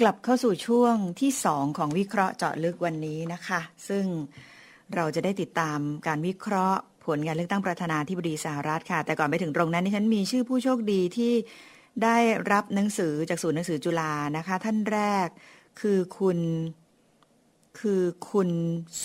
กลับเข้าสู่ช่วงที่ 2 ของวิเคราะห์เจาะลึกวันนี้นะคะ ซึ่งเราจะได้ติดตามการวิเคราะห์ ผลการเลือกตั้งประธานาธิบดีสหรัฐค่ะ แต่ก่อนไปถึงตรงนั้นดิฉันมีชื่อผู้โชคดีที่ได้รับหนังสือจากศูนย์หนังสือจุฬานะคะ ท่านแรกคือคุณคือคุณ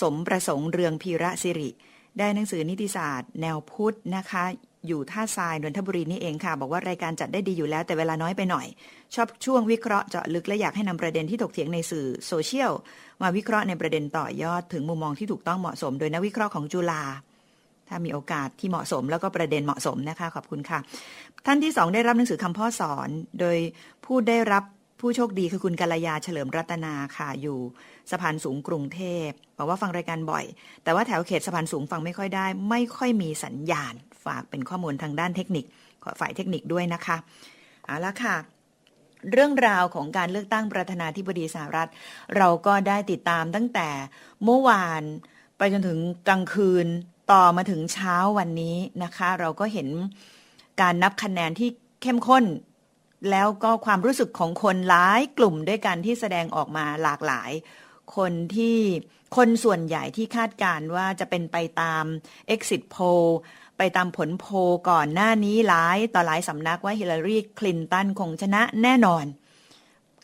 สมประสงค์เรืองพีระสิริ ได้หนังสือนิติศาสตร์ แนวพุทธนะคะ อยู่ท่าทรายนนทบุรีนี่เองค่ะ บอกว่ารายการจัดได้ดีอยู่แล้วแต่เวลาน้อยไปหน่อย ชอบช่วงวิเคราะห์เจาะลึกและอยากให้นำประเด็นที่ถกเถียงในสื่อโซเชียลมาวิเคราะห์ในประเด็นต่อยอดถึงมุมมองที่ถูกต้องเหมาะสม โดยนักวิเคราะห์ของจุฬาถ้ามีโอกาสที่เหมาะสมแล้วก็ประเด็นเหมาะสมนะคะขอบคุณค่ะ ท่านที่สองได้รับหนังสือคำพ่อสอน โดยผู้ได้รับผู้โชคดีคือคุณกัลยาเฉลิมรัตนาค่ะอยู่สะพานสูงกรุงเทพบอกว่าฟังรายการบ่อย แต่ว่าแถวเขตสะพานสูงฟังไม่ค่อยได้ ไม่ค่อยมีสัญญาณ ฝากเป็นข้อมูลทางด้านเทคนิคขอฝ่ายเทคนิคด้วยนะคะเอาละค่ะเรื่องราวของการเลือกตั้งประธานาธิบดีสหรัฐ เราก็ได้ติดตามตั้งแต่เมื่อวานไปจนถึงกลางคืนต่อมาถึงเช้าวันนี้นะคะ เราก็เห็นการนับคะแนนที่เข้มข้น แล้วก็ความรู้สึกของคนหลายกลุ่มด้วยกันที่แสดงออกมาหลากหลาย คนที่คนส่วนใหญ่ที่คาดการณ์ว่าจะเป็นไปตาม exit poll ไปตามผลโพก่อนหน้านี้หลายต่อหลายสำนักว่าฮิลลารีคลินตันคงชนะแน่นอน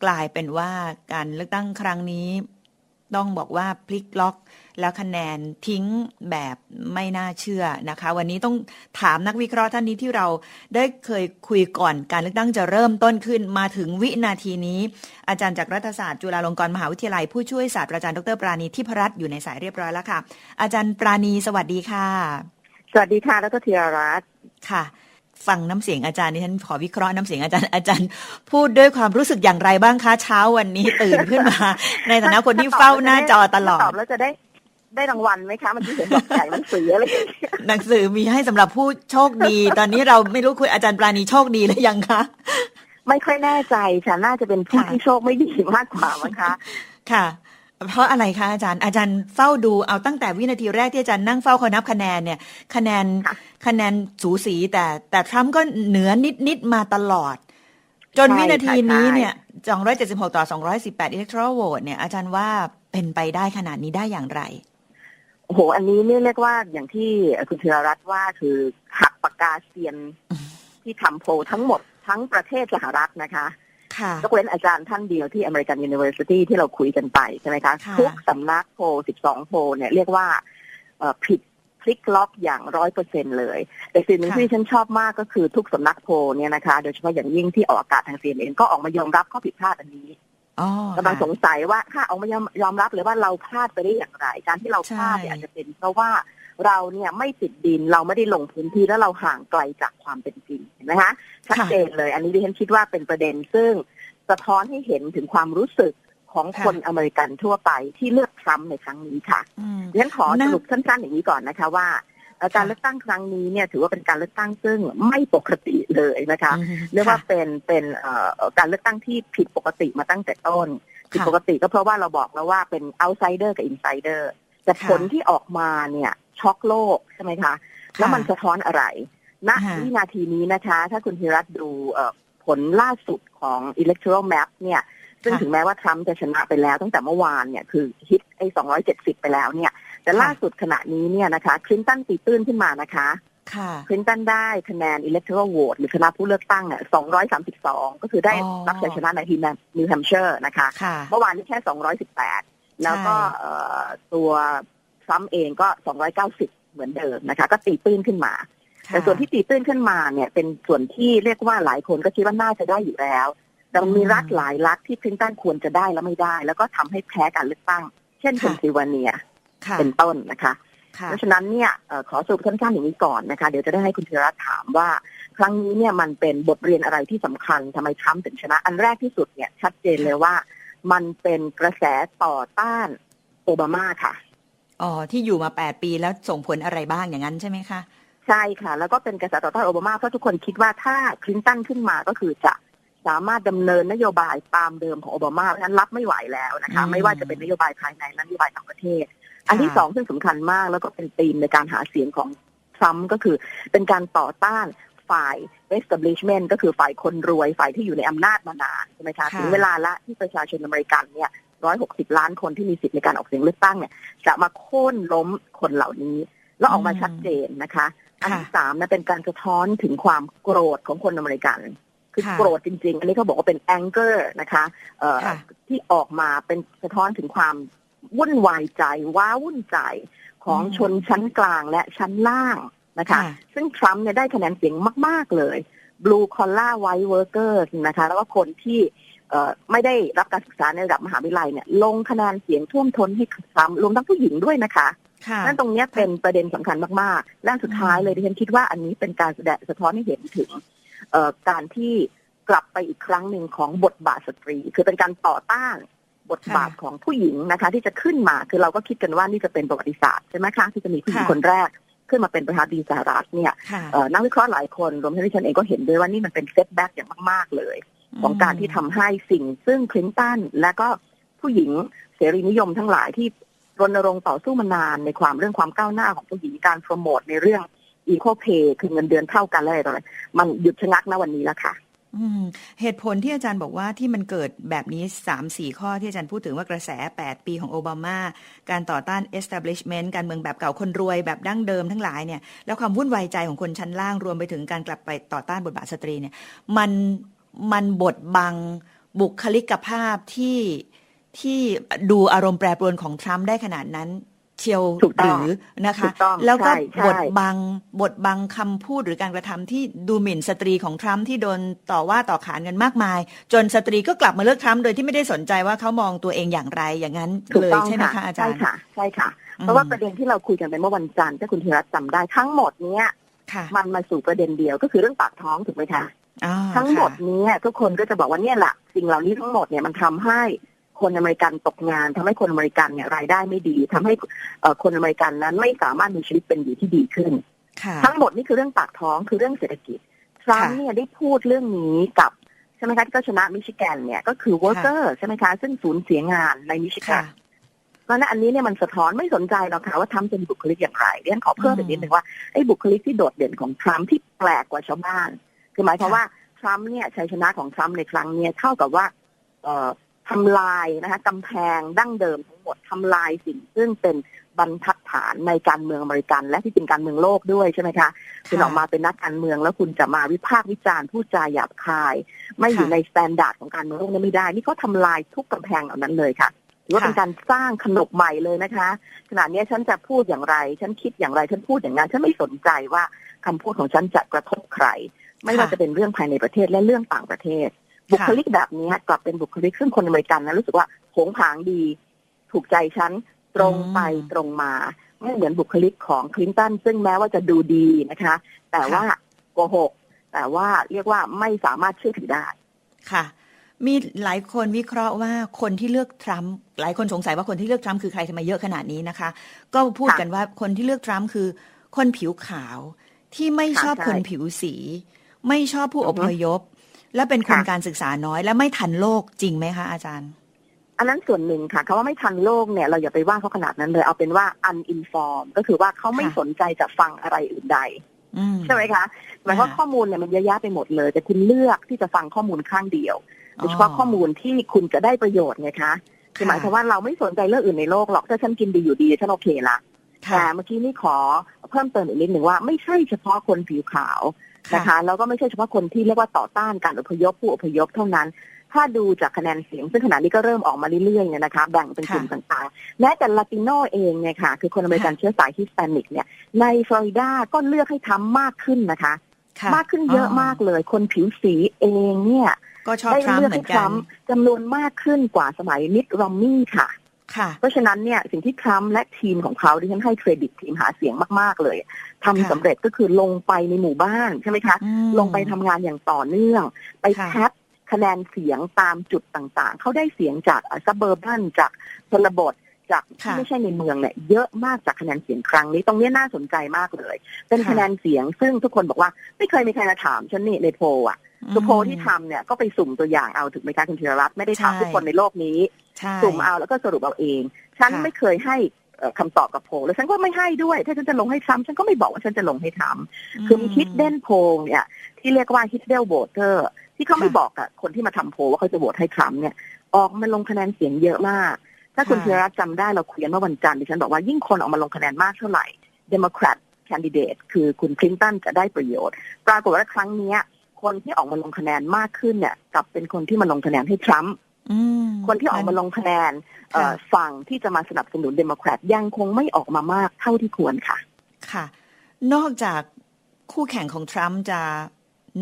กลายเป็นว่าการเลือกตั้งครั้งนี้ ต้องบอกว่าพลิกล็อก แล้วคะแนนทิ้งแบบไม่น่าเชื่อนะคะ วันนี้ต้องถามนักวิเคราะห์ท่านนี้ที่เราได้เคยคุยก่อนการเลือกตั้งจะเริ่มต้นขึ้นมาถึงวินาทีนี้ อาจารย์จากรัฐศาสตร์จุฬาลงกรณ์มหาวิทยาลัยผู้ช่วยศาสตราจารย์ดรปราณีทิพรัตน์อยู่ในสายเรียบร้อยแล้วค่ะ อาจารย์ปราณีสวัสดีค่ะ สวัสดีค่ะแล้วก็ธีรรัตน์ค่ะ ฟังน้ำเสียงอาจารย์นี่ฉันขอวิเคราะห์น้ำเสียงอาจารย์อาจารย์ พูดด้วยความรู้สึกอย่างไรบ้างคะเช้าวันนี้ตื่นขึ้นมา ในฐานะคนที่เฝ้าหน้าจอตลอตดอบแล้วจะได้ได้รางวัลไหมคะมันที่เห็นบอกแจกหนังสืออะไรอย่างเงี้ยหนังสือมีให้สำหรับผู้โชคดี ตอนนี้เราไม่รู้คุยอาจารย์ปราณีโชคดีหรือยังคะไม่ค่อยแน่ใจค่ะน่าจะเป็นผู้ค่ะที่โชคไม่ดีมากกว่ามั้งคะ ค่ะ เพราะอะไรคะอาจารย์อาจารย์เฝ้าดูเอาตั้งแต่วินาทีแรกที่อาจารย์นั่งเฝ้าเขานับคะแนนเนี่ยคะแนนค่ะคะแนนสูสีแต่แต่ทรัมป์ก็เหนือนิดนิดๆมาตลอด จนวินาทีนี้เนี่ย276 ต่อ 218 electoral vote เนี่ยอาจารย์ว่าเป็นไปได้ขนาดนี้ได้อย่างไรโอ้โห อันนี้เนี่ยเรียกว่าอย่างที่คุณธีรรัตน์ว่าคือหักปากกาเซียนที่ทำโพลทั้งหมดทั้งประเทศสหรัฐนะคะค่ะ ยกเว้นอาจารย์ท่านเดียวที่ American University ที่เราคุยกันไปใช่ไหมคะค่ะทุกสำนักโพล12 โพลเนี่ยเรียกว่าเอ่อผิดพลิกล็อกอย่างร้อยเปอร์เซ็นเลย แต่สิ่งหนึ่งค่ะที่ฉันชอบมากก็คือทุกสำนักโพลเนี่ยนะคะ โดยเฉพาะอย่างยิ่งที่ออกอากาศทาง CNN ก็ออกมายอมรับข้อผิดพลาดอันนี้อ๋อกำลังสงสัยว่าถ้าออกมายอมยอมรับเลยว่าเราพลาดไปได้อย่างไร การที่เราพลาดเนี่ยใช่อาจจะเป็นเพราะว่า เราเนี่ยไม่ติดดินเราไม่ได้ลงพื้นที่แล้วเราห่างไกลจากความเป็นจริงเห็นไหมคะชัดเจนเลย อันนี้ดิฉันคิดว่าเป็นประเด็นซึ่งสะท้อนให้เห็นถึงความรู้สึกของคนอเมริกันทั่วไปที่เลือกทรัมป์ในครั้งนี้ค่ะอืมดิฉันขอสน่ารุปสั้นๆอย่างนี้ก่อนนะคะว่าเอ่อการค่ะเลือกตั้งครั้งนี้เนี่ยถือว่าเป็นการเลือกตั้งซึ่งไม่ปกติเลยนะคะอืมเรียกว่าค่ะเป็นเป็นเอ่อการเลือกตั้งที่ผิดปกติมาตั้งแต่ต้นผิดค่ะปกติก็เพราะว่าเราบอกแล้วว่าเป็น outsider กับ insider แต่ค่ะผลที่ออกมาเนี่ย ช็อกโลกใช่ไหมคะแล้วมันสะท้อนอะไรณค่ะวินาทีนี้นะคะ ถ้าคุณธีรัตน์ดูเอ่อผลล่าสุดของ electoral map เนี่ยซึ่งค่ะถึงแม้ว่าทรัมป์จะชนะไปแล้วตั้งแต่เมื่อวานเนี่ยคือฮิตไอ้270ไปแล้วเนี่ย แต่ค่ะล่าสุดขณะนี้เนี่ยนะคะคลินตันตีตื้นขึ้นมานะคะค่ะคลินตันได้คะแนน electoral vote หรือคณะผู้เลือกตั้งเนี่ย232ก็คือได้อ๋อรับชัยชนะในทีมนิวแฮมเชอร์นะคะค่ะเมื่อวานนี้แค่218แล้วก็ใช่เอ่อตัว ทรัมป์เองก็ 290 เหมือนเดิมนะคะ ก็ตีตื้นขึ้นมา แต่ส่วนที่ตีตื้นขึ้นมาเนี่ยเป็นส่วนที่เรียกว่าหลายคนก็คิดว่าน่าจะได้อยู่แล้วแต่มันมีรัฐหลายรัฐที่คลินตันควรจะได้แล้วไม่ได้ แล้วก็ทำให้แพ้การเลือกตั้ง เช่นเพนซิลเวเนียค่ะเป็นต้นนะคะค่ะเพราะฉะนั้นเนี่ยเอ่อขอสรุปสั้นๆอย่างนี้ก่อนนะคะ เดี๋ยวจะได้ให้คุณธีรรัตน์ถามว่า ครั้งนี้เนี่ยมันเป็นบทเรียนอะไรที่สำคัญทำไมทรัมป์ถึงชนะ อันแรกที่สุดเนี่ยชัดเจนเลยว่า มันเป็นกระแสต่อต้านโอบามาค่ะ อ๋อที่อยู่มาแปดปีแล้วส่งผลอะไรบ้างอย่างนั้นใช่ไหมคะ ใช่ค่ะ แล้วก็เป็นกระแสต่อต้านโอบามาเพราะทุกคนคิดว่าถ้าคลินตันขึ้นมาก็คือจะสามารถดำเนินนโยบายตามเดิมของโอบามาเพราะฉะนั้นรับไม่ไหวแล้วนะคะอืมไม่ว่าจะเป็นนโยบายภายในและนโยบายต่างประเทศ อันที่ค่ะสองซึ่งสำคัญมากแล้วก็เป็นธีมในการหาเสียงของทรัมป์ก็คือเป็นการต่อต้านฝ่าย establishment ก็คือฝ่ายคนรวยฝ่ายที่อยู่ในอำนาจมานานใช่ไหมคะค่ะถึงเวลาละที่ประชาชนอเมริกันเนี่ย ร้อยหกสิบล้านคนที่มีสิทธิในการออกเสียงเลือกตั้งเนี่ย จะมาโค่นล้มคนเหล่านี้ แล้วออกมาชัดเจนนะคะ อันที่สามนะเป็นการสะท้อนถึงความโกรธของคนอเมริกัน คือค่ะโกรธจริง ๆ อันนี้เขาบอกว่าเป็น anger นะคะเอ่อค่ะที่ออกมาเป็นสะท้อนถึงความวุ่นวายใจว้าวุ่นใจของอืมชนชั้นกลางและชั้นล่างนะคะค่ะซึ่งทรัมป์เนี่ยได้คะแนนเสียงมาก ๆ เลย blue collar white workers นะคะ แล้วก็คนที่เอ่อ ไม่ได้รับการศึกษาในระดับมหาวิทยาลัยเนี่ยลงคะแนนเสียงท่วมท้นให้ทรัมป์รวมทั้งผู้หญิงด้วยนะคะค่ะนั่นตรงเนี้ยเป็นประเด็นสำคัญมากๆและสุดท้ายอืมเลยดิฉันคิดว่าอันนี้เป็นการแสดงสะท้อนให้เห็นถึงเอ่อการที่กลับไปอีกครั้งหนึ่งของบทบาทสตรี คือเป็นการต่อต้านบทบาทของผู้หญิงนะคะ ที่จะขึ้นมาคือเราก็คิดกันว่านี่จะเป็นประวัติศาสตร์ใช่ไหมคะที่จะมีผู้หญิงค่ะคนแรก ขึ้นมาเป็นประธานาธิบดีสหรัฐเนี่ยค่ะเอ่อนักวิเคราะห์หลายคนรวมทั้งดิฉันเองก็เห็นด้วยว่านี่มันเป็นเซตแบ็กอย่างมาก ๆ เลย ของการที่ทำให้สิ่งซึ่งคลินตันและก็ผู้หญิงเสรีนิยมทั้งหลายที่รณรงค์ต่อสู้มานานในความเรื่องความก้าวหน้าของผู้หญิงการโปรโมทในเรื่อง equal pay คือเงินเดือนเท่ากันอะไรต่ออะไรมันหยุดชะงักณวันนี้แล้วค่ะเหตุผลที่อาจารย์บอกว่าที่มันเกิดแบบนี้สามสี่ข้อที่อาจารย์พูดถึงว่ากระแส 8 ปีของโอบามา การต่อต้าน establishment การเมืองแบบเก่าคนรวยแบบดั้งเดิมทั้งหลายเนี่ยแล้วความวุ่นวายใจของคนชั้นล่างรวมไปถึงการกลับไปต่อต้านบทบาทสตรีเนี่ย มัน มันบดบังบุคลิกภาพที่ที่ดูอารมณ์แปรปรวนของทรัมป์ได้ขนาดนั้นเชียวถูกหต้รืออนะคะถูกต้องแล้วก็ใช่ใช่บทบังบทบังคำพูดหรือการกระทำที่ดูหมิ่นสตรีของทรัมป์ที่โดนต่อว่าต่อขานกันมากมาย จนสตรีก็กลับมาเลือกทรัมป์โดยที่ไม่ได้สนใจว่าเขามองตัวเองอย่างไรอย่างนั้นถูกเลยต้องใช่ไหมค่ะคะอาจารย์ใช่ค่ะใช่ค่ะอืมเพราะว่าประเด็นที่เราคุยกันไปเมื่อวันจันทร์ถ้าคุณธีรัตน์จำได้ทั้งหมดเนี้ยค่ะมันมาสู่ประเด็นเดียวก็คือเรื่องปากท้องถูกไหมคะอ่า ทั้งหมดค่ะนี้ทุกคนก็จะบอกว่าเนี่ยแหละสิ่งเหล่านี้ทั้งหมดเนี่ยมันทำให้คนอเมริกันตกงานทำให้คนอเมริกันเนี่ยรายได้ไม่ดีทำให้เอ่อคนอเมริกันนั้นไม่สามารถมีชีวิตเป็นอยู่ที่ดีขึ้นค่ะทั้งหมดนี่คือเรื่องปากท้องคือเรื่องเศรษฐกิจทรัมป์ค่ะเนี่ยได้พูดเรื่องนี้กับใช่ไหมคะที่ก็ชนะมิชิแกนเนี่ยก็คือวอร์เกอร์ใช่ไหมคะซึ่งสูญเสียงานในมิชิแกค่ะนเพราะฉะนั้นอันนี้เนี่ยมันสะท้อนไม่สนใจหรอกค่ะว่าทรัมป์จะมีบุคลิกอย่างไรเรียนขอเพิ่มอีกนิดหนึ่งว่าไอ้บุคลิกที่โดดเด่นของทรัมป์ที่แปลกกว่าชาวบ้าน คือหมายความว่าทรัมป์เนี่ยชัยชนะของทรัมป์ในครั้งเนี้ยเท่ากับว่าเอ่อทำลายนะคะกำแพงดั้งเดิมทั้งหมดทำลายสิ่ง ซึ่งเป็นบรรทัดฐานในการเมืองอเมริกัน และที่เป็นการเมืองโลกด้วยใช่ไหมคะคุณออกมาเป็นนักการเมืองแล้วคุณจะมาวิพากษ์วิจารณ์พูดจาหยาบคาย ไม่อยู่ค่ะในสแตนดาร์ดของการเมืองโลกนั้นไม่ได้ นี่เขาทำลายทุกกำแพงเหล่านั้นเลยค่ะถือว่าค่ะเป็นการสร้างขนบใหม่เลยนะคะขณะนี้ฉันจะพูดอย่างไร ฉันคิดอย่างไรฉันพูดอย่างนั้นฉันไม่สนใจว่าคำพูดของฉันจะกระทบใคร ไม่ว่าค่ะจะเป็นเรื่องภายในประเทศและเรื่องต่างประเทศ บุคลิกแบบนี้กลับเป็นบุคลิกซึ่งคนอเมริกันนะรู้สึกว่าโผงผางดี ถูกใจฉันตรงไปอืมตรงมาไม่เหมือนบุคลิกของคลินตันซึ่งแม้ว่าจะดูดีนะคะ แต่ว่าโกหก แต่ว่าเรียกว่าไม่สามารถเชื่อถือได้ค่ะ มีหลายคนวิเคราะห์ว่าคนที่เลือกทรัมป์หลายคนสงสัยว่าคนที่เลือกทรัมป์คือใครทำไมเยอะขนาดนี้นะคะ ก็พูดค่ะกันว่าคนที่เลือกทรัมป์คือ คนผิวขาวที่ไม่ค่ะชอบใช่คนผิวสี ไม่ชอบผู้อืออฮึพยพ และเป็นคนค่ะการศึกษาน้อย และไม่ทันโลกจริงไหมคะอาจารย์ อันนั้นส่วนหนึ่งค่ะคาว่าไม่ทันโลกเนี่ยเราอย่าไปว่าเขาขนาดนั้นเลย เอาเป็นว่า uninformed ก็คือว่าเขาไม่ค่ะสนใจจะฟังอะไรอื่นใดอืมใช่ไหมคะหมายความว่าค่ะข้อมูลเนี่ยมันเยอะแยะไปหมดเลย แต่คุณเลือกที่จะฟังข้อมูลข้างเดียวโดยเฉพาะข้อมูลที่คุณจะได้ประโยชน์ไงคะคือหมายความว่าเราไม่สนใจเรื่องอื่นในโลกหรอกถ้าฉันกินดีอยู่ดีฉันโอเคละค่ะแต่เมื่อกี้นี่ขอเพิ่มเติมอีกนิดหนึ่งว่าไม่ใช่เฉพาะคนผิวขาวนะคะแล้วก็ไม่ใช่เฉพาะคนที่เรียกว่าต่อต้านการอพยพผู้อพยพเท่านั้น ถ้าดูจากคะแนนเสียง ซึ่งขณะนี้ก็เริ่มออกมาเรื่อยๆเนี่ยนะคะแบ่งเป็นกลุ่มต่างๆแม้แต่ลาติโนเองเนี่ยค่ะคือคนอเมริกันเชื้อสายฮิสแปนิกเนี่ยในฟลอริดาก็เลือกให้ทำมากขึ้นนะคะค่ะมากขึ้นเยอะมากเลย คนผิวสีเองเนี่ยก็ชอบได้ทรัมป์เลือกเหมืให้อนทกัรันมป์จำนวนมากขึ้นกว่าสมัยมิตรอมนี่ค่ะค่ะ เพราะฉะนั้นเนี่ยสิ่งที่ทรัมป์และทีมของเขาที่ฉันให้เครดิตทีมหาเสียงมาก ๆ เลย ทำค่ะสำเร็จก็คือลงไปในหมู่บ้านใช่ไหมคะอืมลงไปทำงานอย่างต่อเนื่อง ไปค่ะแคปคะแนนเสียงตามจุดต่างๆ เขาได้เสียงจากซับเบอร์บันจากชนบทจากที่ค่ะไม่ใช่ในเมืองเนี่ยเยอะมากจากคะแนนเสียงครั้งนี้ตรงนี้น่าสนใจมากเลย เป็นค่ะคะแนนเสียงซึ่งทุกคนบอกว่าไม่เคยมีใครมาถามฉันนี่ในโพลอะคือโพลที่ทำเนี่ยก็ไปสุ่มตัวอย่างเอาถูกไหมคะคุณธีรรัตน์ไม่ได้ถามใช่ทุกคนในโลกนี้ใช่สุ่มเอาแล้วก็สรุปเอาเอง ฉันค่ะไม่เคยให้เอ่อ คำตอบกับโพลแล้วฉันก็ไม่ให้ด้วย ถ้าฉันจะลงให้ทรัมป์ฉันก็ไม่บอกว่าฉันจะลงให้ทรัมป์คือมีฮิดเด้นโพลเนี่ย ที่เรียกว่าฮิดเดลโ o เตอร์ที่เขาไม่บอกอะคนที่มาทำโพลว่าเขาจะโหวตให้ทรัมป์เนี่ย ออกมาลงคะแนนเสียงเยอะมาก ถ้าคุณค่ะธีรรัตน์จำได้เราคุยกันเมื่อวันจันทร์ดิฉันบอกว่ายิ่งคนออกมาลงคะแนนมากเท่าไหร่เดโมแครตแคนดิเดตคือคุณคลินตันจะได้ประโยชน์ ปรากฏว่าครั้งเนี้ยคนที่ออกมาลงคะแนนมากขึ้นเนี่ยกลับเป็นคนที่มาลงคะแนนให้ทรัมป์อืม คนที่ออกมาลงคะแนนเอ่อค่ะฝั่งที่จะมาสนับสนุนเดโมแครตยังคงไม่ออกมามากเท่าที่ควรค่ะ ค่ะ นอกจากคู่แข่งของทรัมป์จะ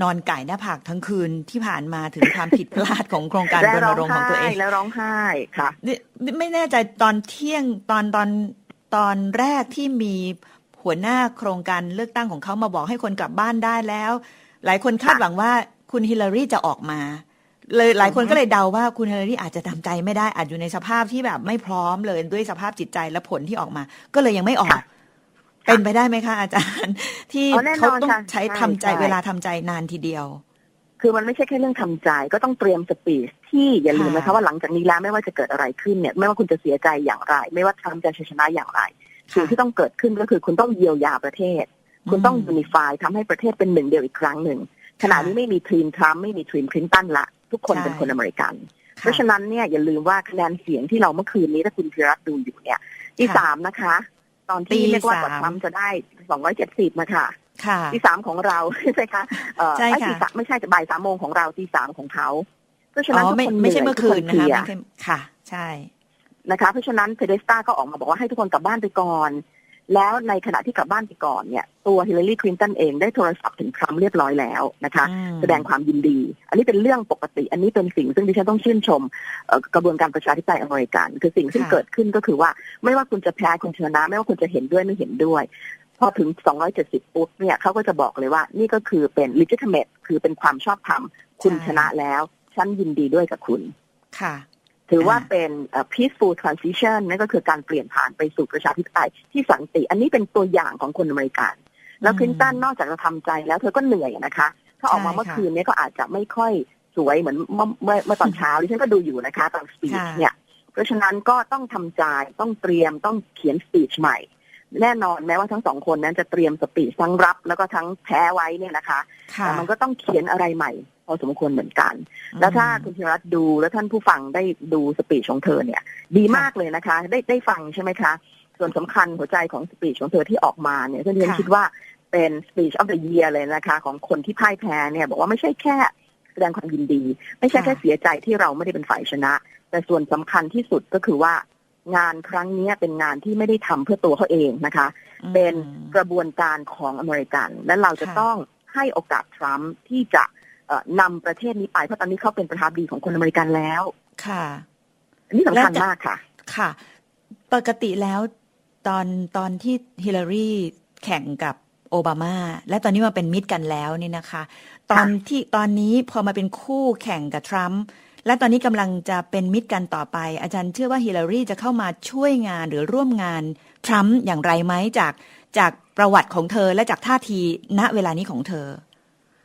นอนไก่หน้าผากทั้งคืนที่ผ่านมาถึงความผิดพลาดของโครงการและรณร้องรงค์ของไห้ตัวเองและร้องไห้ค่ะนี่นี่ไม่แน่ใจตอนเที่ยงตอนตอนตอนแรกที่มีหัวหน้าโครงการเลือกตั้งของเขามาบอกให้คนกลับบ้านได้แล้ว หลายคนคาดหวังว่าคุณฮิลลารีจะออกมา เลยหลายคนอือฮึก็เลยเดาว่าคุณฮิลลารีอาจจะทำใจไม่ได้อาจอยู่ในสภาพที่แบบไม่พร้อมเลยด้วยสภาพจิตใจและผลที่ออกมา ก็เลยยังไม่ออก เป็นไปได้ไหมคะ อาจารย์ ที่อ๋อแน่นอนเขาต้องค่ะใช้ใช่ทำใจใช่เวลาทำใจนานทีเดียว คือมันไม่ใช่แค่เรื่องทำใจ ก็ต้องเตรียมสปีชที่อย่าลืมนะคะค่ะว่าหลังจากนี้แล้วไม่ว่าจะเกิดอะไรขึ้นเนี่ย ไม่ว่าคุณจะเสียใจอย่างไร ไม่ว่าทรัมป์จะชนะอย่างไรสิ่งที่ต้องเกิดขึ้นก็คือคุณต้องเยียวยาประเทศ คุณต้องยูนิฟายทำให้ประเทศเป็นหนึ่งเดียวอีกครั้งหนึ่งขณะนี้ไม่มีทีมทรัมป์ไม่มีทีมคลินตันละ ทุกคนใช่เป็นคนอเมริกันค่เพราะฉะนั้นเนี่ยอย่าลืมว่าคะแนนเสียงที่เราเมื่อคืนนี้ถ้าคุณพิรัตน์ดูอยู่เนี่ยที่ค่ะสามนะคะ ตอนที่ตีเรียกว่ากว่าสามทรัมป์จะได้สองร้อยเจ็ดสิบมาค่ะค่ะที่สามของเราใช่ไหมคะเอ่อใช่ไอ้ค่ะที่สามไม่ใช่จะบ่ายสามโมงของเราที่สามของเขาเพราะฉะอ๋นั้นอทุกไม่คนไม่ใช่หเมื่อทุกคืนเพนะคะลียไม่ใช่ค่ะ ใช่นะคะ เพราะฉะนั้นเฟเดสตาก็ออกมาบอกว่าให้ทุกคนกลับบ้านไปก่อน แล้วในขณะที่กลับบ้านไปก่อนเนี่ยตัวฮิลลารีคลินตันเองได้โทรศัพท์ถึงทรัมป์เรียบร้อยแล้วนะคะอืมแสดงความยินดี อันนี้เป็นเรื่องปกติ อันนี้เป็นสิ่งซึ่งดิฉันต้องชื่นชมเอ่อกระบวนการประชาธิปไตยอเมริกัน คือสิ่งที่ค่ะเกิดขึ้นก็คือว่าไม่ว่าคุณจะแพ้คุณชนะ ไม่ว่าคุณจะเห็นด้วยไม่เห็นด้วย พอถึง 270 ปุ๊บเนี่ยเขาก็จะบอกเลยว่านี่ก็คือเป็น legitimate คือเป็นความชอบธรรมคุณชนะแล้วฉันยินดีด้วยกับคุณค่ะ ถือว่าอ่าเป็นเอ่อ peaceful transition นั่นก็คือการเปลี่ยนผ่านไปสู่ประชาธิปไตยที่สันติ อันนี้เป็นตัวอย่างของคนอเมริกัน แล้วคลินตันนอกจากจะทำใจแล้วเธอก็เหนื่อยนะคะ ถ้าออกมาใช่เมื่อค่ะคืนนี้ก็อาจจะไม่ค่อยสวยเหมือนเมื่อเมื่อเมื่อตอนเช้าดิฉันก็ดูอยู่นะคะตอนสปีชค่ะเนี่ย เพราะฉะนั้นก็ต้องทำใจต้องเตรียมต้องเขียนสปีชใหม่ แน่นอนแม้ว่าทั้งสองคนนั้นจะเตรียมสปีชทั้งรับ แล้วก็ทั้งแพ้ไว้เนี่ยนะคะค่ะแต่มันก็ต้องเขียนอะไรใหม่ พอสมควรเหมือนกัน แล้วถ้าคุณธีรรัตน์ดูแล้วท่านผู้ฟังได้ดูสปีชของเธอเนี่ย ดีมากเลยนะคะ ได้ได้ฟังใช่ไหมคะ ส่วนสำคัญหัวใจของสปีชของเธอที่ออกมาเนี่ยที่ฉันค่ะคิดว่าเป็น speech of the year เลยนะคะ ของคนที่พ่ายแพ้เนี่ย บอกว่าไม่ใช่แค่แสดงความยินดี ไม่ใช่แค่เสียใจที่เราไม่ได้เป็นฝ่ายชนะ แต่ส่วนสำคัญที่สุดก็คือว่า งานครั้งนี้เป็นงานที่ไม่ได้ทำเพื่อตัวเขาเองนะคะอืมเป็นกระบวนการของอเมริกัน และเราจะค่ะต้องให้โอกาสทรัมป์ที่จะเอ่อนำประเทศนี้ไป เพราะตอนนี้เขาเป็นประธานาธิบดีของคนอเมริกันแล้ว ค่ะอันนี้สำคัญและจะมากค่ะ ค่ะ ปกติแล้วตอนตอนที่ฮิลลารีแข่งกับโอบามา และตอนนี้มาเป็นมิตรกันแล้วนี่นะคะ ตอนที่ตอนนี้พอมาเป็นคู่แข่งกับทรัมป์ และตอนนี้กำลังจะเป็นมิตรกันต่อไป อาจารย์เชื่อว่าฮิลลารีจะเข้ามาช่วยงานหรือร่วมงานทรัมป์อย่างไรไหมจากจากประวัติของเธอและจากท่าทีณเวลานี้ของเธอ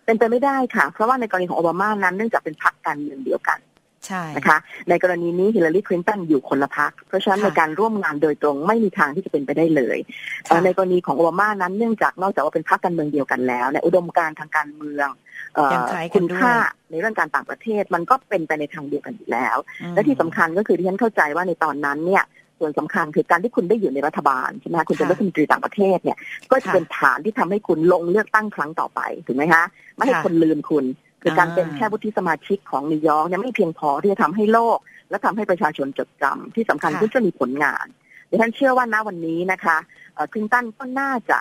เป็นไปไม่ได้ค่ะ เพราะว่าในกรณีของโอบามานั้นเนื่องจากเป็นพรรคการเมืองเดียวกันใช่นะคะในกรณีนี้ฮิลลารีคลินตันอยู่คนละพรรคเพราะฉะนั้นค่ะในการร่วมงานโดยตรงไม่มีทางที่จะเป็นไปได้เลยเอ่อค่ะในกรณีของโอบามานั้นเนื่องจากนอกจากว่าเป็นพรรคการเมืองเดียวกันแล้วในยอุดมการณ์ทางการเมืองเอ่อยัง คล้ายกันคุณด้วยค่าในเรื่องการต่างประเทศมันก็เป็นไปในทางเดียวกันอยู่แล้วอืมและที่สำคัญก็คือที่ฉันเข้าใจว่าในตอนนั้นเนี่ยส่วนสำคัญคือการที่คุณได้อยู่ในรัฐบาลใช่ไหมคะคุณเป็นค่ะรัฐมนตรีต่างประเทศเนี่ย ก็จะค่ะเป็นฐานที่ทำให้คุณลงเลือกตั้งครั้งต่อไปถูกไหมคะไม่ให้ค่ะคนลืมคุณ คือการอ่าเป็นแค่วุฒิสมาชิกของนิวยอร์กเนี่ยไม่เพียงพอที่จะทำให้โลก และทำให้ประชาชนจดจำที่สำคัญค่ะคุณจะมีผลงานดิฉันเชื่อว่าณวันนี้นะคะคลินตันก็น่าจะ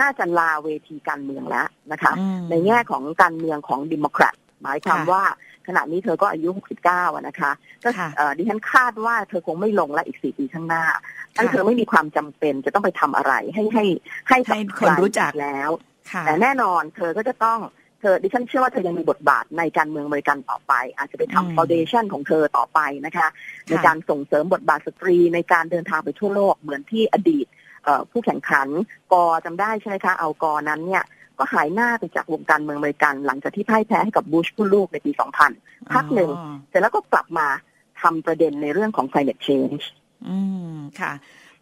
น่าจะลาเวทีการเมืองแล้วนะคะอืมในแง่ของการเมืองของดิโมแครตหมายความค่ะว่าว่าขณะนี้เธอก็อายุ 69อะนะคะ ก็ค่ะเอ่อดิฉันคาดว่าเธอคงไม่ลงและอีกสี่ปีข้างหน้าค่ะนั่นเธอไม่มีความจำเป็นจะต้องไปทำอะไรให้ให้ให้กับให้คนรู้จักใแล้วค่ะแต่แน่นอนเธอก็จะต้องเธอดิฉันเชื่อว่าเธอยังมีบทบาทในการเมืองอเมริกันต่อไป อาจจะไปอืมทำฟ u n เดชันของเธอต่อไปนะคะ ในการส่งเสริมบทบาทสตรีในการเดินทางไปทั่วโลกเหมือนที่อดีตเอ่อ ผู้แข่งขันกอจำได้ใช่ไหมคะ เอากอนั้นเนี่ยก็หายหน้าไปจากวงการเมืองอเมริกัน หลังจากที่พ่ายแพ้ให้กับบูชผู้ลูกในปี 2000 พักหนึ่งอ๋อเสร็จแล้วก็กลับมาทำประเด็นในเรื่องของ climate change อืมค่ะ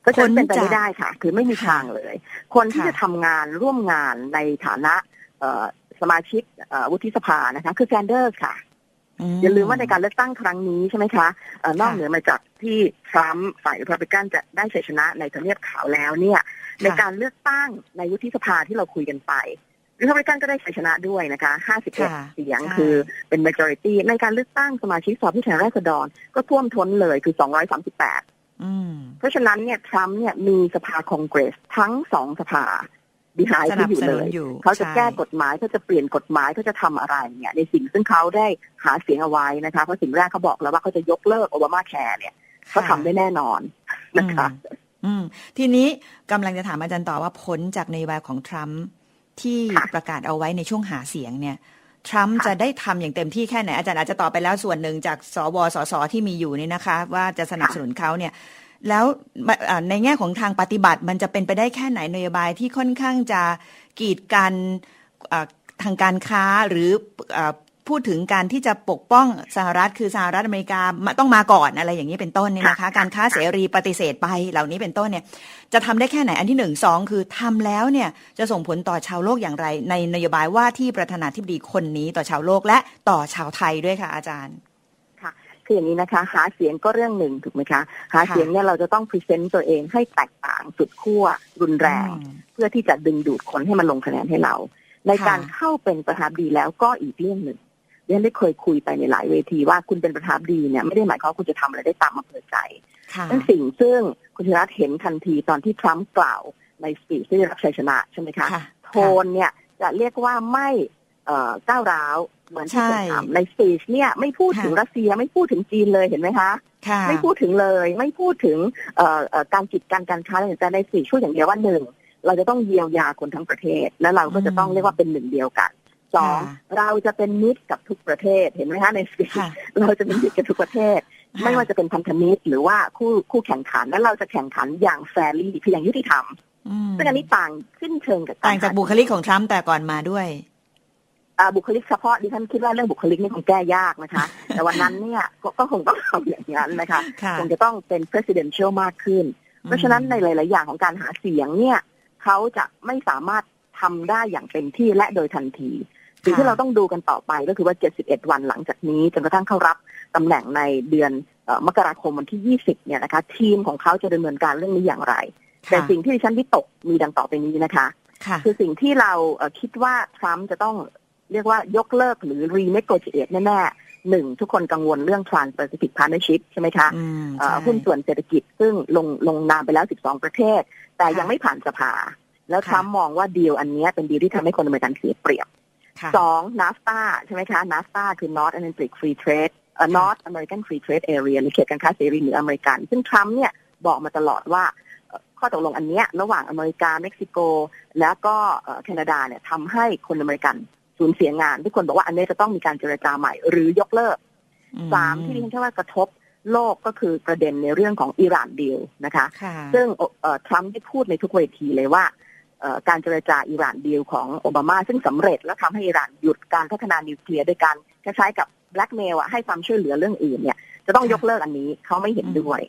เพราะฉะนั้นเป็นไปพ้นจากไม่ได้ค่ะ คือไม่มีค่ะทางเลย คนที่ค่ะจะทำงานร่วมงานในฐานะเอ่อสมาชิกเอ่อวุฒิสภานะคะ คือแซนเดอร์สค่ะ อย่าลืมว่าในการเลือกตั้งครั้งนี้ใช่ไหมคะเอ่อนอกค่ะเหนือมาจากที่ทรัมป์ฝ่ายรีพับลิกันจะได้ชัยชนะในทำเนียบขาวแล้วเนี่ย ในการเลือกตั้งในวุฒิสภาที่เราคุยกันไปรีพับลิกันก็ได้ชัยชนะด้วยนะคะค่ะ51 เสียงใช่คือเป็น majority ในการเลือกตั้งสมาชิกสภาผู้แทนราษฎรก็ท่วมท้นเลยคือ 238อืมเพราะฉะนั้นเนี่ยทรัมป์เนี่ยมีสภาคองเกรสทั้งสองสภา บีไฮสนัที่บอยู่สเลนุนยอยู่เขาจะใช่แก้กฎหมายเขาจะเปลี่ยนกฎหมายเขาจะทำอะไรเนี่ยในสิ่งซึ่งเขาได้หาเสียงเอาไว้นะคะเพราะสิ่งแรกเขาบอกแล้วว่าเขาจะยกเลิกโอบามาแคร์เนี่ยเขาทำได้แน่นอนนะคะอืมอืมทีนี้กำลังจะถามอาจารย์ต่อว่าผลจากนโยบายของทรัมป์ที่ค่ะประกาศเอาไว้ในช่วงหาเสียงเนี่ยทรัมป์ค่ะจะได้ทำอย่างเต็มที่แค่ไหนอาจารย์อาจจะตอบไปแล้วส่วนหนึ่งจากสวสสที่มีอยู่นี่นะคะ ว่าจะสนับสนุนเขาเนี่ย แล้วอ่าในแง่ของทางปฏิบัติมันจะเป็นไปได้แค่ไหนนโยบายที่ค่อนข้างจะกีดกันอ่าทางการค้าหรืออ่าพูดถึงการที่จะปกป้องสหรัฐคือสหรัฐอเมริกามาต้องมาก่อนอะไรอย่างนี้เป็นต้นเนี่ยนะคะค่ะการค้าเสรีปฏิเสธไปเหล่านี้เป็นต้นเนี่ย จะทำได้แค่ไหนอันที่หนึ่งสองคือทำแล้วเนี่ยจะส่งผลต่อชาวโลกอย่างไร ในนโยบายว่าที่ประธานาธิบดีคนนี้ต่อชาวโลกและต่อชาวไทยด้วยค่ะอาจารย์ คืออย่างนี้นะคะ หาเสียงก็เรื่องหนึ่งถูกไหมคะหาเสียงเนี่ยเราจะต้องพรีเซนต์ตัวเองให้แตกต่างสุดขั้วรุนแรงอืมเพื่อที่จะดึงดูดคนให้มันลงคะแนนให้เรา ในค่ะการเข้าเป็นประธานาธิบดีแล้วก็อีกเรื่องหนึ่งเรียนได้เคยคุยไปในหลายเวทีว่าคุณเป็นประธานาธิบดีเนี่ยไม่ได้หมายความว่าคุณจะทำอะไรได้ตามอำเภอใจค่ะเป็นสิ่งซึ่งคุณธีรัตน์เห็นทันทีตอนที่ทรัมป์กล่าวในสปีชที่ได้รับชัยชนะใช่ไหมคะค่ะโทนเนี่ยจะเรียกว่าไม่เอ่อก้าวร้าว เหมือนที่ใช่เคยทำในสปีชเนี่ยไม่พูดถึงค่ะรัสเซียไม่พูดถึงจีนเลยเห็นไหมคะค่ะไม่พูดถึงเลยไม่พูดถึงเอ่อเอ่อการจิตการการค้าอะไรต่างๆในสี่ช่วยอย่างเดียวว่าหนึ่งเราจะต้องเยียวยาคนทั้งประเทศ และเราก็จะต้องอืมเรียกว่าเป็นหนึ่งเดียวกันสองค่ะเราจะเป็นมิตรกับทุกประเทศเห็นไหมคะในสี่ค่ะเราจะเป็นมิตรกับทุกประเทศ ไม่ว่าจะเป็นพันธมิตรหรือว่าคู่คู่แข่งขันและเราจะแข่งขันอย่างแฟร์ลี่คืออย่างยุติธรรมอืมซึ่งอันนี้ต่างขึ้นเชิงกับต่างจากบุคลิกของทรัมป์แต่ก่อนมาด้วยอ่า บุคลิกเฉพาะดิฉันคิดว่าเรื่องบุคลิกนี่คงแก้ยากนะคะ แต่วันนั้นเนี่ยก็ก็คงต้องทำอย่างนั้นนะคะค่ะคงจะต้องเป็น presidential มากขึ้น เพราะฉะนั้นในหลาย ๆ อย่างของการหาเสียงเนี่ยเขาจะไม่สามารถทำได้อย่างเต็มที่และโดยทันทีสิ่งที่เราต้องดูกันต่อไปก็คือว่า 71 วันหลังจากนี้จนกระทั่งเข้ารับตำแหน่งในเดือนเอ่อมกราคมวันที่ 20 เนี่ยนะคะ ทีมของเขาจะดำเนินการเรื่องนี้อย่างไร แต่ค่ะสิ่งที่ดิฉันวิตกมีดังต่อไปนี้นะคะค่ะคือสิ่งที่เราเอ่อคิดว่าทรัมป์จะต้อง เรียกว่ายกเลิกหรือ renegotiate แน่ๆหนึ่งทุกคนกังวลเรื่อง Trans-Pacific Partnership ใช่ไหมคะอืมเอ่อใช่หุ้นส่วนเศรษฐกิจซึ่งลงลงนามไปแล้ว 12 ประเทศ แต่ค่ะยังไม่ผ่านสภา แล้วค่ะทรัมป์มองว่าดีลอันเนี้ยเป็นดีลที่ทำให้คนอเมริกันเสียเปรียบค่ะสองนาฟตาใช่ไหมคะนาฟตาคือ North Atlantic Free Trade เอ่อ North American Free Trade Area หรือเขตการค้าเสรีเหนืออเมริกัน ซึ่งทรัมป์เนี่ยบอกมาตลอดว่าเอ่อข้อตกลงอันเนี้ยระหว่างอเมริกา เม็กซิโก แล้วก็เอ่อแคนาดาเนี่ยทำให้คนอเมริกัน สูญเสียงาน ทุกคนบอกว่าอันนี้จะต้องมีการเจรจาใหม่ หรือยกเลิกสามที่ดิฉันเชื่อว่ากระทบโลกก็คือประเด็นในเรื่องของอิหร่านดีลนะคะค่ะซึ่งเอ่อทรัมป์ได้พูดในทุกเวทีเลยว่าเอ่อการเจรจาอิหร่านดีลของโอบามา ซึ่งสำเร็จแล้วทำให้อิหร่านหยุดการพัฒนานิวเคลียร์โดยการคล้ายๆกับแบล็กเมลอะให้ความช่วยเหลือเรื่องอื่นเนี่ย จะต้องค่ะยกเลิกอันนี้เขาไม่เห็นด้วย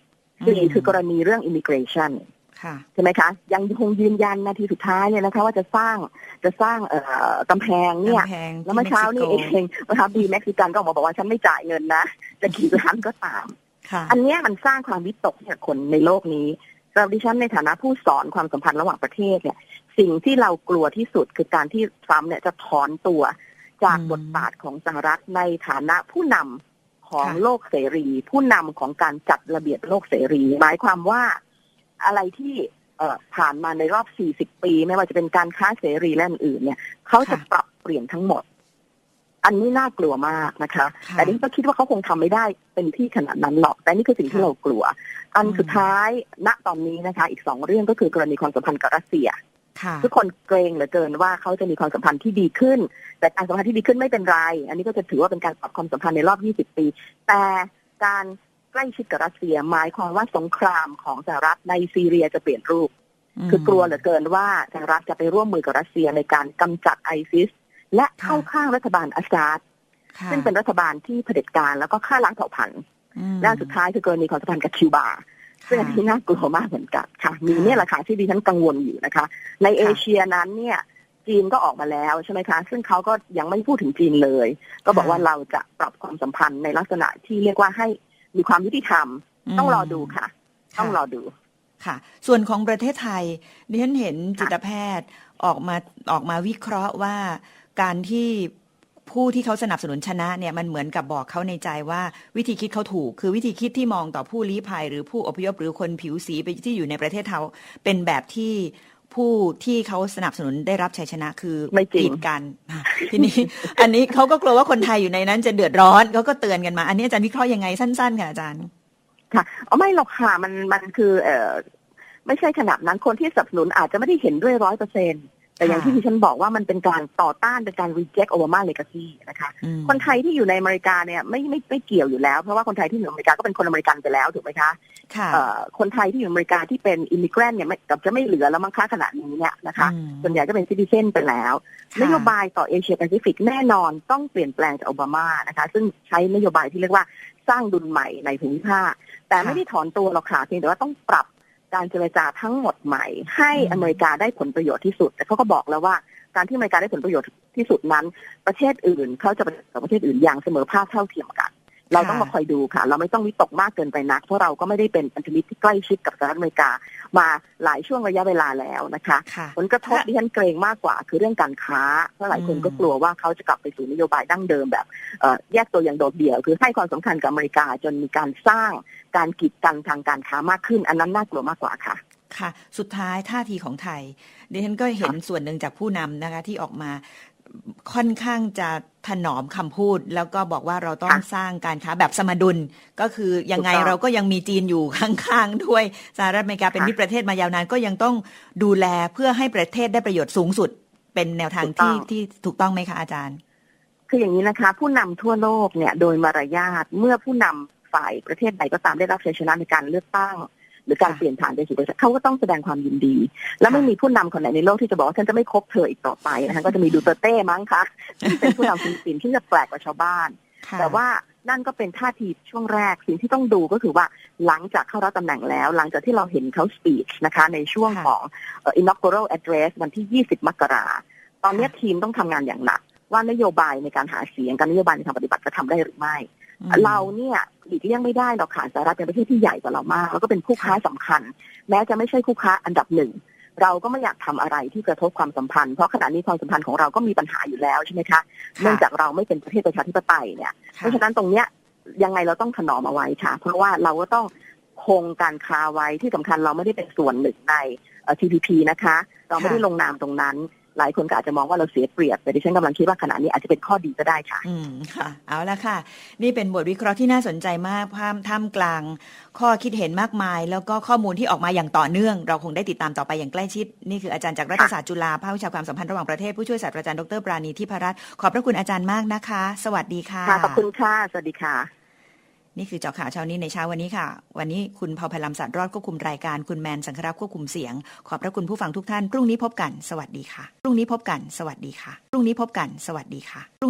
อืมสี่คือกรณีเรื่องอิมิเกรชันค่ะ ใช่ไหมคะ ยังคงยืนยันนาทีสุดท้ายเนี่ยนะคะ ว่าจะสร้างจะสร้างเอ่อกำแพงเนี่ยกำแพงแล้วเมื่อเช้านี่เอที่ม็กซิโกงนะครับดีเม็กซิกันก็ออกมาบอกว่าฉันไม่จ่ายเงินนะ จะกี่ล้านก็ตามค่ะอันเนี้ยมันสร้างความวิตกให้กับคนในโลกนี้สำหรับดิฉันในฐานะผู้สอนความสัมพันธ์ระหว่างประเทศเนี่ย สิ่งที่เรากลัวที่สุดคือการที่ทรัมป์เนี่ยจะถอนตัวจากอืมบทบาทของสหรัฐในฐานะผู้นำของค่ะโลกเสรี ผู้นำของการจัดระเบียบโลกเสรี หมายความว่า อะไรที่เอ่อผ่านมาในรอบ 40 ปี ไม่ว่าจะเป็นการค้าเสรีและอื่นๆเนี่ยเขาจะปรับเปลี่ยนทั้งหมด อันนี้น่ากลัวมากนะคะค่ะแต่ดิฉันก็คิดว่าเขาคงทำไม่ได้เป็นที่ขนาดนั้นหรอก แต่นี่คือสิ่งที่ค่ะเรากลัว อันอืมสุดท้าย ณตอนนี้นะคะ อีกสองเรื่องก็คือกรณีความสัมพันธ์กับรัสเซียค่ะทุกคนเกรงเหลือเกินว่าเขาจะมีความสัมพันธ์ที่ดีขึ้น แต่การสัมพันธ์ที่ดีขึ้นไม่เป็นไร อันนี้ก็จะถือว่าเป็นการปรับความสัมพันธ์ในรอบ 20 ปี แต่การ ใกล้ชิดกับรัสเซียหมายความว่าสงครามของสหรัฐในซีเรียจะเปลี่ยนรูป คือกลัวเหลือเกินว่าสหรัฐจะไปร่วมมือกับรัสเซียในการกำจัดไอซิส และเข้าข้างรัฐบาลอาซาดค่ะซึ่งเป็นรัฐบาลที่เผด็จการแล้วก็ฆ่าล้างเผ่าพันธุ์อืมและอันสุดท้ายคือกรณีความสัมพันธ์กับคิวบาซึ่งอันที่น่ากลัวมากเหมือนกันค่ะ มีเนี่ยแหละค่ะที่ดิฉันกังวลอยู่นะคะ ในเอเชียนั้นเนี่ยจีนก็ออกมาแล้วใช่ไหมคะ ซึ่งเขาก็ยังไม่พูดถึงจีนเลย ก็บอกว่าเราจะปรับความสัมพันธ์ในลักษณะที่เรียกว่าให้ มีความยุติธรรม ต้องรอดูค่ะ ต้องรอดูค่ะ ส่วนของประเทศไทยดิฉันเห็นจิตแพทย์ออกมาออกมาวิเคราะห์ว่าการที่ผู้ที่เขาสนับสนุนชนะเนี่ยมันเหมือนกับบอกเขาในใจว่าวิธีคิดเขาถูก คือวิธีคิดที่มองต่อผู้ลี้ภัย หรือผู้อพยพหรือคนผิวสีไปที่อยู่ในประเทศเขาเป็นแบบที่ ผู้ที่เขาสนับสนุนได้รับชัยชนะคือไม่จริงกีดกันอะทีนี้ อันนี้เขาก็กลัวว่าคนไทยอยู่ในนั้นจะเดือดร้อนเขาก็เตือนกันมา อันนี้อาจารย์วิเคราะห์ยังไงสั้นๆค่ะอาจารย์ ค่ะเอาไม่หรอกค่ะมันมันคือ เออไม่ใช่ขนาดนั้นคนที่สนับสนุนอาจจะไม่ได้เห็นด้วยร้อยเปอร์เซ็น แต่อย่างค่ะที่ดิฉันบอกว่ามันเป็นการต่อต้านเป็นการ reject Obama legacy นะคะอืมคนไทยที่อยู่ในอเมริกาเนี่ยไม่ไม่ไม่เกี่ยวอยู่แล้ว เพราะว่าคนไทยที่อยู่ในอเมริกาก็เป็นคนอเมริกันไปแล้วถูกไหมคะค่ะเอ่อคนไทยที่อยู่ในอเมริกาที่เป็นอิมิเกรนเนี่ยไม่กับจะไม่เหลือแล้วมั้งค่าขนาดนี้เนี่ยนะคะอืมส่วนใหญ่ก็เป็นซิติเซนไปแล้วค่ะนโยบายต่อเอเชียแปซิฟิกแน่นอนต้องเปลี่ยนแปลงจากโอบามานะคะ ซึ่งใช้นโยบายที่เรียกว่าสร้างดุลใหม่ในภูมิภาคแต่ไม่ได้ถอนตัวหรอกค่ะเพียงแต่ว่าต้องปรับ การเจรจาทั้งหมดใหม่ ให้อืมอเมริกาได้ผลประโยชน์ที่สุด แต่เขาก็บอกแล้วว่าการที่อเมริกาได้ผลประโยชน์ที่สุดนั้น ประเทศอื่นเขาจะไปกับประเทศอื่นอย่างเสมอภาคเท่าเทียมกัน เราต้องมาคอยดูค่ะ เราไม่ต้องวิตกมากเกินไปนัก เพราะเราก็ไม่ได้เป็นพันธมิตรที่ใกล้ชิดกับสหรัฐอเมริกา มาหลายช่วงระยะเวลาแล้วนะคะค่ะผลกระทบที่ฉันเกรงมากกว่าคือเรื่องการค้าเพราะหลายคนก็กลัวว่าเขาจะกลับไปสู่นโยบายดั้งเดิมแบบเอ่อแยกตัวอย่างโดดเดี่ยว คือให้ความสำคัญกับอเมริกาจนมีการสร้างการกีดกันทางการค้ามากขึ้น อันนั้นน่ากลัวมากกว่าค่ะค่ะ สุดท้ายท่าทีของไทยดิฉันก็เห็นส่วนหนึ่งจากผู้นำนะคะที่ออกมา ค่อนข้างจะถนอมคำพูด แล้วก็บอกว่าเราต้องค่ะสร้างการค้าแบบสมดุล ก็คือยังไงถูกต้องเราก็ยังมีจีนอยู่ข้างๆด้วยสหรัฐอเมริกาเป็นค่ะมิตรประเทศมายาวนานก็ยังต้องดูแลเพื่อให้ประเทศได้ประโยชน์สูงสุด เป็นแนวทางถูกต้ที่องที่ถูกต้องไหมคะอาจารย์ คืออย่างนี้นะคะ ผู้นำทั่วโลกเนี่ยโดยมารยาทเมื่อผู้นำฝ่ายประเทศใดก็ตามได้รับชัยชนะในการเลือกตั้ง หรือการค่ะเปลี่ยนผ่านไปสู่ประชาเขาก็ต้องแสดงความยินดี แล้วไม่มีผู้นำคนไหนในโลกที่จะบอกว่าฉันจะไม่คบเธออีกต่อไปนะคะก็จะมีดูเตอร์เต้มั้งคะที่เป็นผู้นำฟิลิปปินส์ที่จะแปลกกว่าชาวบ้านค่ะแต่ว่านั่นก็เป็นท่าทีช่วงแรกสิ่งที่ต้องดูก็คือว่าหลังจากเข้ารับตำแหน่งแล้ว หลังจากที่เราเห็นเขาสปีชนะคะในช่วงค่ะของเอ่อ inaugural address วันที่ 20 มกราตอนเนี้ยค่ะทีมต้องทำงานอย่างหนัก ว่านโยบายในการหาเสียงการนโยบายในทางปฏิบัติจะทำได้หรือไม่อืมเราเนี่ย หลีกเลี่ยงไม่ได้หรอกค่ะสหรัฐเป็นประเทศที่ใหญ่กว่าเรามาก แล้วก็เป็นคู่ค้าค่ะสำคัญ แม้จะไม่ใช่คู่ค้าอันดับหนึ่งเราก็ไม่อยากทำอะไรที่กระทบความสัมพันธ์ เพราะขณะนี้ความสัมพันธ์ของเราก็มีปัญหาอยู่แล้วใช่ไหมคะ เนื่องจากเราไม่เป็นประเทศประชาธิปไตยเนี่ย เพค่ะราะฉะนั้นตรงเนี้ยยังไงเราต้องถนอมเอาไว้ค่ะ เพราะว่าเราก็ต้องคงการค้าไว้ที่สำคัญเราไม่ได้เป็นส่วนหนึ่งในเอ่อ TPP นะคะ เราไม่ได้ลงนามตรงนั้น หลายคนก็อาจจะมองว่าเราเสียเปรียบ แต่ดิฉันกำลังคิดว่าขณะนี้อาจจะเป็นข้อดีก็ได้ค่ะ อืมค่ะ เอาละค่ะ นี่เป็นบทวิเคราะห์ที่น่าสนใจมากท่ามท่ามกลาง ข้อคิดเห็นมากมาย แล้วก็ข้อมูลที่ออกมาอย่างต่อเนื่อง เราคงได้ติดตามต่อไปอย่างใกล้ชิด นี่คืออาจารย์จากรัฐศาสตร์จุฬาภาควิชาความสัมพันธ์ระหว่างประเทศผู้ช่วยศาสตราจารย์ดรปราณีทิพรัตน์ขอบพระคุณอาจารย์มากนะคะ สวัสดีค่ะค่ะขอบคุณค่ะสวัสดีค่ะ นี่คือเจาะข่าวเช้านี้ในเช้าวันนี้ค่ะ วันนี้คุณพอพลัมสัตว์รอดควบคุมรายการคุณแมนสังครับควบคุมเสียง ขอบพระคุณผู้ฟังทุกท่านพรุ่งนี้พบกันสวัสดีค่ะพรุ่งนี้พบกันสวัสดีค่ะพรุ่งนี้พบกันสวัสดีค่ะพรุ่งนี้